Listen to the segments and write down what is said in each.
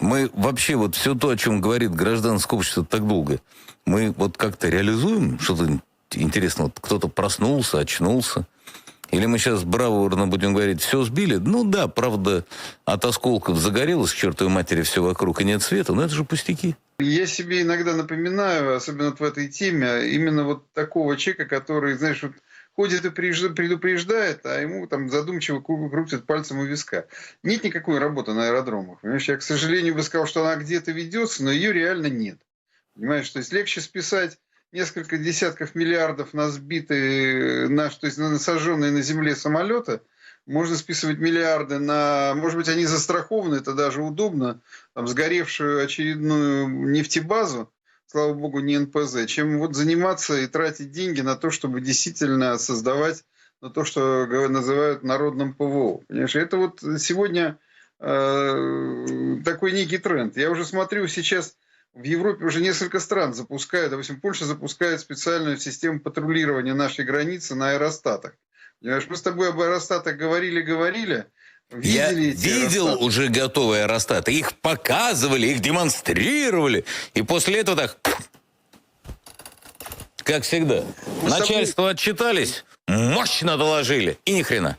Мы вообще вот все то, о чем говорит гражданское общество так долго, мы вот как-то реализуем что-то интересно? Вот кто-то проснулся, очнулся? Или мы сейчас бравурно будем говорить, все сбили? Ну да, правда, от осколков загорелось к чертовой матери все вокруг, и нет света, но это же пустяки. Я себе иногда напоминаю, особенно вот в этой теме, именно вот такого человека, который, знаешь, вот ходит и прежд- предупреждает, а ему там задумчиво кру- крутит пальцем у виска. Нет никакой работы на аэродромах. Понимаешь, я, к сожалению, бы сказал, что она где-то ведется, но ее реально нет. Понимаешь, то есть легче списать несколько десятков миллиардов на сбитые, на, то есть на насаженные на земле самолеты, можно списывать миллиарды на, может быть, они застрахованы, это даже удобно, там, сгоревшую очередную нефтебазу, слава богу, не НПЗ, чем вот заниматься и тратить деньги на то, чтобы действительно создавать на то, что называют народным ПВО. Понимаешь, это вот сегодня э, такой некий тренд. Я уже смотрю сейчас в Европе уже несколько стран запускают, допустим, Польша запускает специальную систему патрулирования нашей границы на аэростатах. Понимаешь, мы с тобой об аэростатах говорили-говорили, видели эти видел аэростаты? уже готовые аэростаты. Их показывали, их демонстрировали. И после этого так... Как всегда. Тобой- Начальство отчитались, мощно доложили. И ни хрена.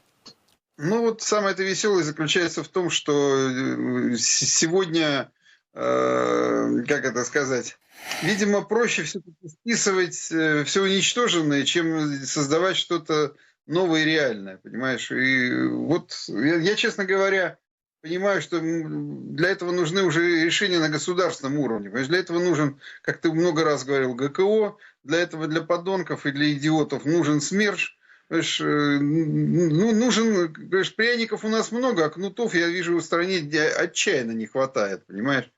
Ну вот самое это веселое заключается в том, что э, сегодня, э, как это сказать, видимо, проще все-таки списывать все уничтоженное, чем создавать что-то новое и реальное, понимаешь? И вот я, я, честно говоря, понимаю, что для этого нужны уже решения на государственном уровне. Понимаешь? Для этого нужен, как ты много раз говорил, ГКО, для этого для подонков и для идиотов нужен СМЕРШ, Понимаешь, э, ну, нужен, понимаешь, пряников у нас много, а кнутов, я вижу, в стране отчаянно не хватает, понимаешь?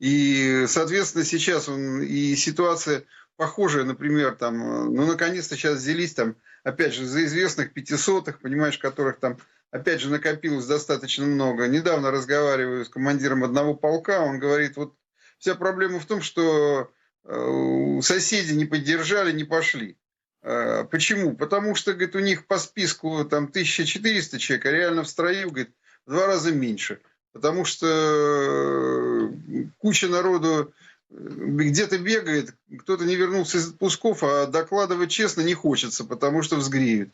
И, соответственно, сейчас он, и ситуация похожая, например, там, э, ну, наконец-то сейчас взялись там, опять же, за известных пятисотых, понимаешь, которых там, опять же, накопилось достаточно много. Недавно разговариваю с командиром одного полка, он говорит, вот вся проблема в том, что э, соседи не поддержали, не пошли. Э, Почему? Потому что, говорит, у них по списку там 1400 человек, а реально в строю, говорит, в два раза меньше. Потому что э, куча народу где-то бегает, кто-то не вернулся из отпусков, а докладывать честно не хочется, потому что взгреют.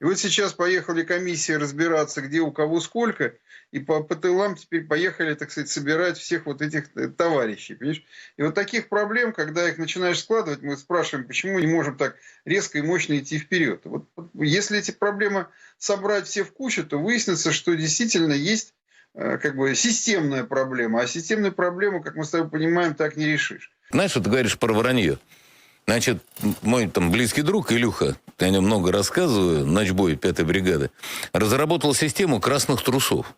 И вот сейчас поехали комиссии разбираться, где у кого сколько, и по, по тылам теперь поехали, так сказать, собирать всех вот этих э, товарищей. Понимаешь? И вот таких проблем, когда их начинаешь складывать, мы спрашиваем, почему не можем так резко и мощно идти вперед. Вот, вот если эти проблемы собрать все в кучу, то выяснится, что действительно есть э, как бы системная проблема. А системную проблему, как мы с тобой понимаем, так не решишь. Знаешь, что ты говоришь про вранье? Значит, мой там близкий друг Илюха, я о нем много рассказываю, ночбой пятой бригады, разработал систему красных трусов.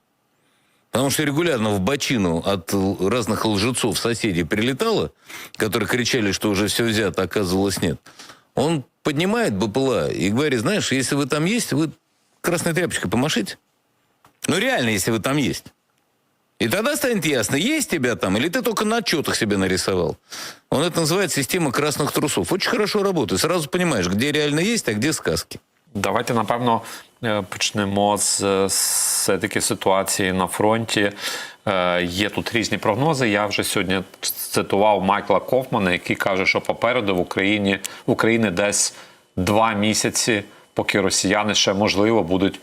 Потому что регулярно в бочину от разных лжецов соседей прилетало, которые кричали, что уже все взято, а оказывалось нет. Он поднимает БПЛА и говорит, знаешь, если вы там есть, вы красной тряпочкой помашите. Ну реально, если вы там есть. И тогда станет ясно, есть тебя там, или ты только на отчетах себе нарисовал. Он это называет система красных трусов. Очень хорошо работает. Сразу понимаешь, где реально есть, а где сказки. Давайте напевно е, почнемо з е, все-таки ситуації на фронті. Е, Є тут різні прогнози. Я вже сьогодні цитував Майкла Кофмана, який каже, що попереду в Україні в Україні десь два місяці, поки росіяни ще можливо будуть е,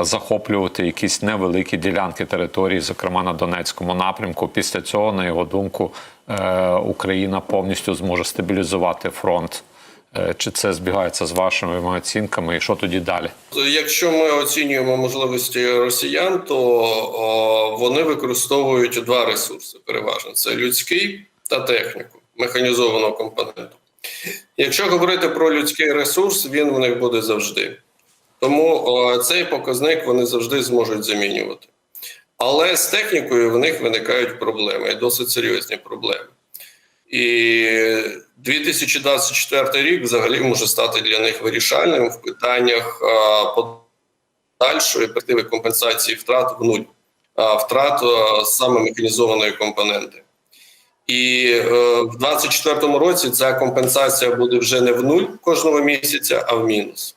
захоплювати якісь невеликі ділянки території, зокрема на Донецькому напрямку. Після цього, на його думку, е, Україна повністю зможе стабілізувати фронт. Е, Чи це збігається з вашими оцінками, і що тоді далі? Якщо ми оцінюємо можливості росіян, то о, вони використовують два ресурси переважно: це людський та техніку, механізованого компоненту. Якщо говорити про людський ресурс, він в них буде завжди. Тому цей показник вони завжди зможуть замінювати. Але з технікою в них виникають проблеми, і досить серйозні проблеми. І 2024 рік взагалі може стати для них вирішальним в питаннях подальшої перспективи компенсації втрат в нуль, втрат саме механізованої компоненти. І е, в 2024 році ця компенсація буде вже не в нуль кожного місяця, а в мінус.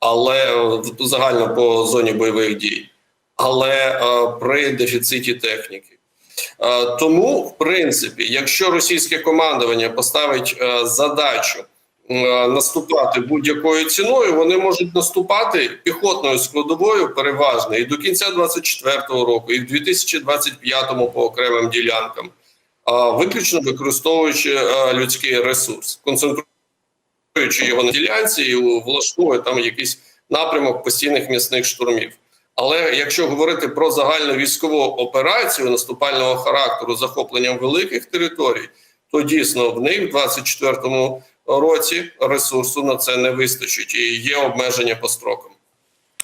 але е, загально по зоні бойових дій, але е, при дефіциті техніки. Е, Тому, в принципі, якщо російське командування поставить задачу наступати будь-якою ціною, вони можуть наступати піхотною складовою переважно і до кінця 2024 року, і в 2025 по окремим ділянкам, виключно використовуючи людський ресурс, концентруючи його на ділянці і влаштовує там якийсь напрямок постійних міцних штурмів. Але якщо говорити про загальну військову операцію наступального характеру захопленням великих територій, то дійсно в них в 2024 році ресурсу на це не вистачить і є обмеження по строкам.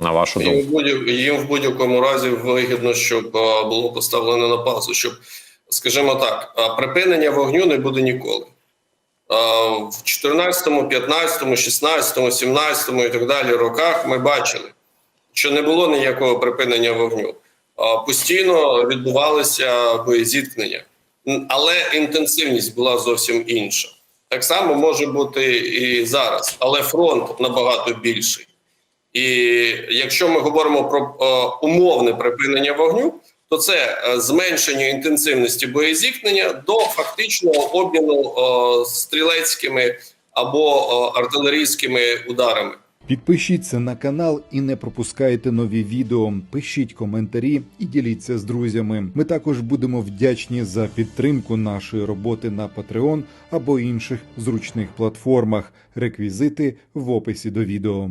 На вашу думку. Їм в, будь- їм в будь-якому разі вигідно, щоб а, було поставлено на паузу, щоб, скажімо так, а, припинення вогню не буде ніколи. А, В 14, 15, 16, 17 і так далі роках ми бачили, що не було ніякого припинення вогню. А, Постійно відбувалися боєзіткнення, але інтенсивність була зовсім інша. Так само може бути і зараз, але фронт набагато більший. І якщо ми говоримо про е, умовне припинення вогню, то це е, зменшення інтенсивності боєзіткнення до фактичного обміну е, стрілецькими або е, артилерійськими ударами. Підпишіться на канал і не пропускайте нові відео. Пишіть коментарі і діліться з друзями. Ми також будемо вдячні за підтримку нашої роботи на Patreon або інших зручних платформах. Реквізити в описі до відео.